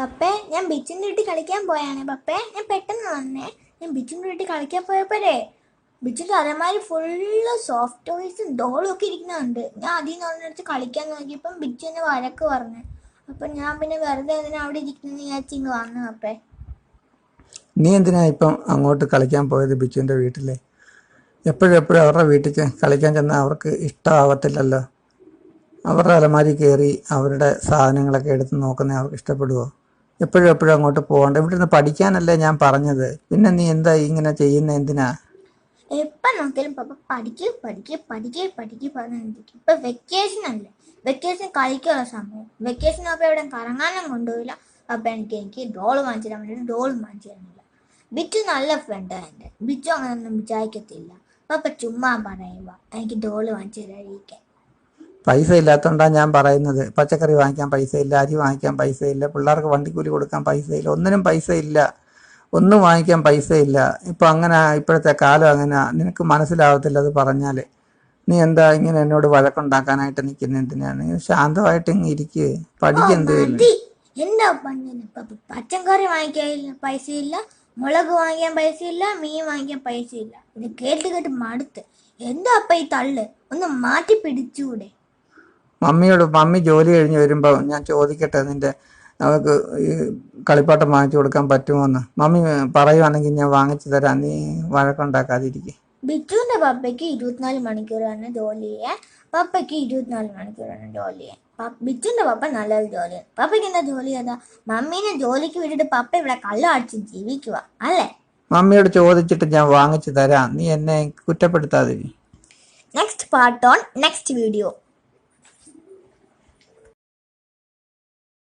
പപ്പേ ഞാൻ ബിച്ചിന്റെ വീട്ടിൽ കളിക്കാൻ പോയാണ്. പപ്പേ ഞാൻ പെട്ടെന്ന് വന്നേ. ഞാൻ ബിച്ചിന്റെ വീട്ടിൽ കളിക്കാൻ പോയപ്പോഴേ ബിച്ചിന്റെ അലമാരി ഫുള്ള് സോഫ്റ്റ് ടോയ്സും ഡോളും ഒക്കെ ഇരിക്കുന്നുണ്ട്. ഞാൻ അതിൽ നിന്ന് ഒന്നെടുത്ത് കളിക്കാൻ നോക്കിയപ്പം ബിച്ചു എന്നെ വഴക്ക് പറഞ്ഞു. അപ്പം ഞാൻ പിന്നെ വെറുതെ അതിനെ അവിടെ ഇരിക്കുന്നു വിചാരിച്ച് ഇങ്ങ് വന്നു പപ്പേ നീ എന്തിനാ ഇപ്പം അങ്ങോട്ട് കളിക്കാൻ പോയത് ബിച്ചുവിന്റെ വീട്ടിലെ? എപ്പോഴും എപ്പോഴും അവരുടെ വീട്ടിൽ കളിക്കാൻ ചെന്നാൽ അവർക്ക് ഇഷ്ടമാവത്തില്ലല്ലോ. അവരുടെ അലമാരി കയറി അവരുടെ സാധനങ്ങളൊക്കെ എടുത്ത് നോക്കുന്നേ അവർക്ക് ഇഷ്ടപ്പെടുമോ എപ്പോഴും എപ്പോഴും അങ്ങോട്ട് പോകണ്ട. ഇവിടെ നിന്ന് പഠിക്കാനല്ലേ ഞാൻ പറഞ്ഞത്. പിന്നെ നീ എന്താ ഇങ്ങനെ ചെയ്യുന്ന എന്തിനാ? എപ്പം നോക്കിയാലും പപ്പ പഠിക്ക് പഠിക്ക് പഠിക്ക് പഠിക്ക് പറഞ്ഞിരിക്കും ഇപ്പൊ വെക്കേഷൻ അല്ലേ? വെക്കേഷൻ കളിക്കാനുള്ള സമയം. വെക്കേഷൻ അപ്പോൾ എവിടെ കറങ്ങാനും കൊണ്ടുപോയില്ല അപ്പൊ എനിക്ക് എനിക്ക് ഡോൾ വാങ്ങിച്ചു വേണ്ടിയിട്ട് ഡോൾ വാങ്ങിച്ചു തരുന്നില്ല. ബിച്ചു നല്ല ഫ്രണ്ടാണ് എന്റെ. ബിച്ചു അങ്ങനെയൊന്നും വിചാരിക്കത്തില്ല. പപ്പ ചുമ്മാ പറയുമ്പോ എനിക്ക് ഡോൾ വാങ്ങിച്ചു തരാതിരിക്കാൻ. പൈസ ഇല്ലാത്തതുകൊണ്ടാണ് ഞാൻ പറയുന്നത്. പച്ചക്കറി വാങ്ങിക്കാൻ പൈസ ഇല്ല അരി വാങ്ങിക്കാൻ പൈസ ഇല്ല പിള്ളേർക്ക് വണ്ടിക്കൂലി കൊടുക്കാൻ പൈസ ഇല്ല ഒന്നിനും പൈസ ഇല്ല ഒന്നും വാങ്ങിക്കാൻ പൈസ ഇല്ല ഇപ്പം അങ്ങനെ ഇപ്പോഴത്തെ കാലം അങ്ങനെ നിനക്ക് മനസ്സിലാവത്തില്ല അത് പറഞ്ഞാൽ നീ എന്താ ഇങ്ങനെ എന്നോട് വഴക്കുണ്ടാക്കാനായിട്ട് നിൽക്കുന്ന എന്തിനാണ്? ശാന്തമായിട്ട് ഇങ്ങനെ ഇരിക്കുക പഠിക്കെന്ത് മതി. എന്താ പച്ചക്കറി വാങ്ങിക്കാൻ പൈസ ഇല്ല മുളക് വാങ്ങിക്കാൻ പൈസ ഇല്ല മീൻ വാങ്ങിക്കാൻ പൈസ ഇല്ല ഇത് കേട്ട് കേട്ട് മടുത്ത്. എന്താ അപ്പ ഈ തള്ള്? ഒന്ന് മാറ്റി പിടിച്ചൂടെ? മമ്മിയോട് മമ്മി ജോലി കഴിഞ്ഞ് വരുമ്പോൾ ഞാൻ ചോദിക്കട്ടെ നിന്റെ അവൾക്ക് ഈ കളിപ്പാട്ടം വാങ്ങിച്ചു കൊടുക്കാൻ പറ്റുമോ എന്ന് മമ്മി പറയുവാണെങ്കിൽ ഞാൻ വാങ്ങിച്ചു തരാം. നീ വഴക്കുണ്ടാക്കാതിരിക്കും. ബിജുവിന്റെ പപ്പയ്ക്ക് ഇരുപത്തിനാല് മണിക്കൂറാണ് ജോലി ചെയ്യാൻ. പപ്പയ്ക്ക് ഇരുപത്തിനാല് മണിക്കൂറാണ് ജോലി ചെയ്യാൻ. ബിജുവിന്റെ പപ്പ നല്ലൊരു ജോലിയാണ് പപ്പയ്ക്ക് എന്താ ജോലി ചെയ്താ മമ്മീനെ ജോലിക്ക് വിട്ടിട്ട് പപ്പ ഇവിടെ കള്ള അടിച്ച് ജീവിക്കുക അല്ലേ? മമ്മിയോട് ചോദിച്ചിട്ട് ഞാൻ വാങ്ങിച്ചു തരാം. നീ എന്നെ കുറ്റപ്പെടുത്താതിരി. Next part on next video